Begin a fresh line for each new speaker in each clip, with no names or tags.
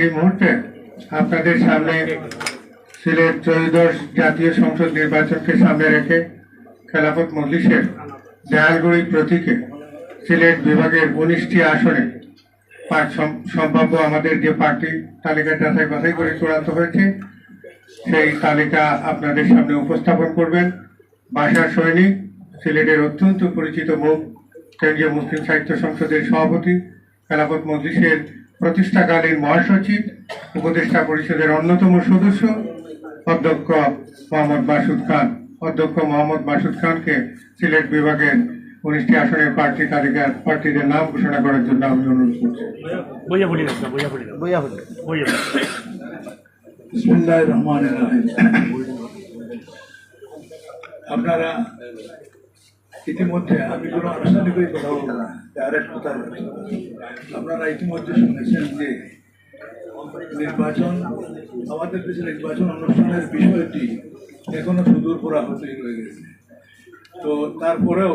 এই মুহূর্তে আপনাদের সামনে সিলেট ত্রয়োদশ জাতীয় সংসদ নির্বাচনকে সামনে রেখে খেলাফত মজলিসের দেয়ালগুড়ি প্রতীকে সিলেট বিভাগের উনিশটি আসনে সম্ভাব্য আমাদের যে প্রার্থী তালিকা যাচাই বাছাই করে চূড়ান্ত হয়েছে, সেই তালিকা আপনাদের সামনে উপস্থাপন করবেন বাসার সৈনিক, সিলেটের অত্যন্ত পরিচিত মুখ কেন্দ্রীয় মুসলিম সাহিত্য সংসদের সভাপতি, খেলাফত মজলিসের প্রতিষ্ঠাকালীন মহাসচিব উপদেষ্টা পরিষদের অন্যতম সদস্য অধ্যক্ষ মোহাম্মদ মাসুদ খান। অধ্যক্ষ মোহাম্মদ মাসুদ খানকে সিলেট বিভাগের উনিশটি আসনের প্রার্থী তালিকার প্রার্থীদের নাম ঘোষণা করার জন্য আমি অনুরোধ করছি।
আপনারা ইতিমধ্যে আমি কোনো আনুষ্ঠানিক কথা বলব না ডাইরেক্ট কথা বলব আপনারা ইতিমধ্যে শুনেছেন যে নির্বাচন, আমাদের দেশে নির্বাচন অনুষ্ঠানের বিষয়টি এখনও সুদূর পরাহতই রয়ে গেছে। তো তারপরেও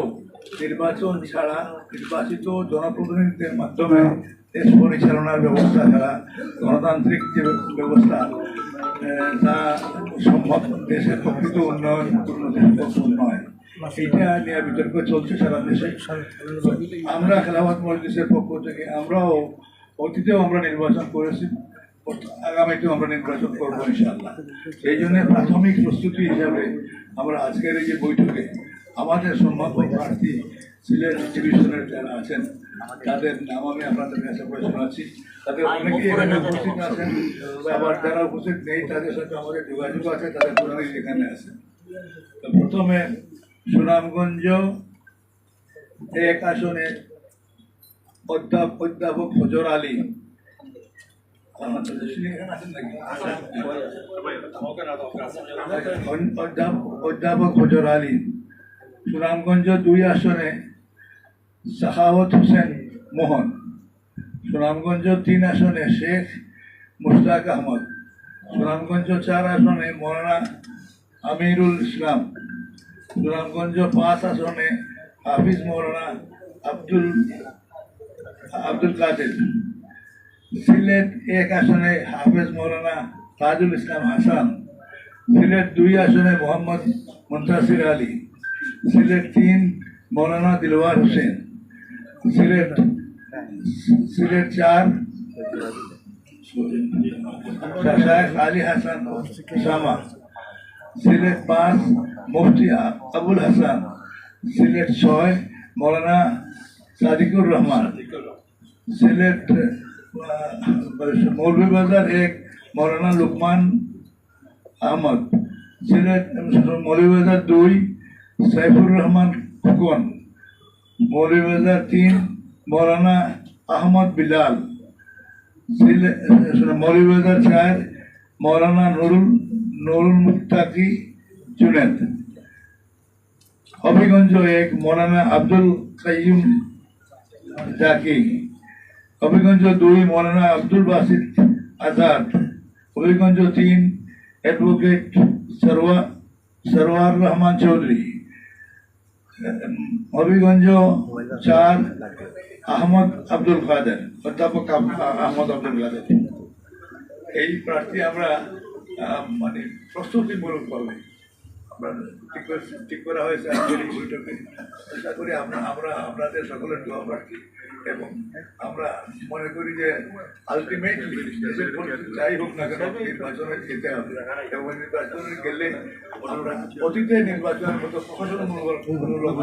নির্বাচন ছাড়া নির্বাচিত জনপ্রতিনিধিদের মাধ্যমে দেশ পরিচালনার ব্যবস্থা ছাড়া গণতান্ত্রিক যে ব্যবস্থা তা সম্ভব দেশের প্রকৃত উন্নয়ন উন্নতি সম্ভব নয়। এটা নিয়ে বিতর্ক চলছে সারা দেশে। আমরা খেলাফত মজলিসের পক্ষ থেকে আমরাও অতীতেও আমরা নির্বাচন করেছি আগামীতেও আমরা নির্বাচন করব ইনশাল্লাহ সেই জন্য প্রাথমিক প্রস্তুতি হিসাবে আমরা আজকের এই যে বৈঠকে আমাদের সম্ভাব্য প্রার্থী সিলেট ডিভিশনের যারা আছেন তাদের নাম আমি আপনাদের কাছে করে শোনাচ্ছি। তাদের অনেকেই এখানে উপস্থিত আছেন আবার যারা উপস্থিত নেই তাদের সাথে আমাদের যোগাযোগ আছে তাদের প্রতিনিধি এখানে আছেন। তো প্রথমে সুনামগঞ্জ এক আসনে অধ্যাপ- অধ্যাপক ফজর আলী। অধ্যাপ- অধ্যাপক ফজর আলী। সুনামগঞ্জ দুই আসনে সাখাওয়াত হোসেন মোহন। সুনামগঞ্জ তিন আসনে শেখ মুশতাক আহমদ। সুনামগঞ্জ চার আসনে মৌলানা আমিরুল ইসলাম। সুনামগঞ্জ পাঁচ আসনে হাফিজ মৌলানা আব্দুল আব্দুল কাদের সিলেট এক আসনে হাফেজ মৌলানা তাজুল ইসলাম হাসান সিলেট দুই আসনে মোহাম্মদ মুন্তাসির আলী সিলেট তিন মৌলানা দিলওয়ার হোসেন সিলেট সিলেট চার শায়েখ আলী হাসান শামা সিলেট পাঁচ, মুফতি আবুল হাসান। সিলেট ছয়, মৌলানা সাদিকুর রহমান। সিলেট মৌলভীবাজার এক, মৌলানা লুকমান আহমদ। সিলেট মৌলভীবাজার দুই, সাইফুর রহমান ফুকন। মৌলভীবাজার তিন, মৌলানা আহমদ বিলাল। মৌলভীবাজার চার, মৌলানা নুরুল নুরুল মুত্তাকি জুনেদ। হবিগঞ্জ এক মৌলানা আব্দুল কাইয়ুম জাকি। হবিগঞ্জ দুই মৌলানা আব্দুল বাসিদ আজাদ। হবিগঞ্জ তিন অ্যাডভোকেট সরওয়া সরওয়ার রহমান চৌধুরী। হবিগঞ্জ চার আহমদ আব্দুল কাদের। অধ্যাপক আব- আহমদ আব্দুল কাদের। এই প্রার্থী আমরা আহ, মানে প্রস্তুতিমূলক পাবে আমরা ঠিক করে ঠিক করা হয়েছে আজকের এই বৈঠকে আশা করি আমরা আমরা আপনাদের সকলের দোয়া প্রার্থী এবং আমরা মনে করি যে আলটিমেটলি দেশের যাই হোক না কেন নির্বাচনে যেতে হবে। এবং নির্বাচনে গেলে আমরা অতীতে নির্বাচনের মতো প্রশাসনমূলক মূলক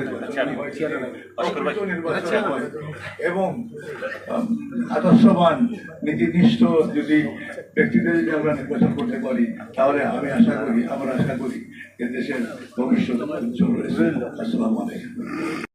নির্বাচন হয়। এবং আদর্শবান নীতিনিষ্ঠ যদি ব্যক্তিদের যদি আমরা নির্বাচন করতে পারি তাহলে আমি আশা করি আমরা আশা করি যে দেশের ভবিষ্যৎ উজ্জ্বল রয়েছে আসসালামু আলাইকুম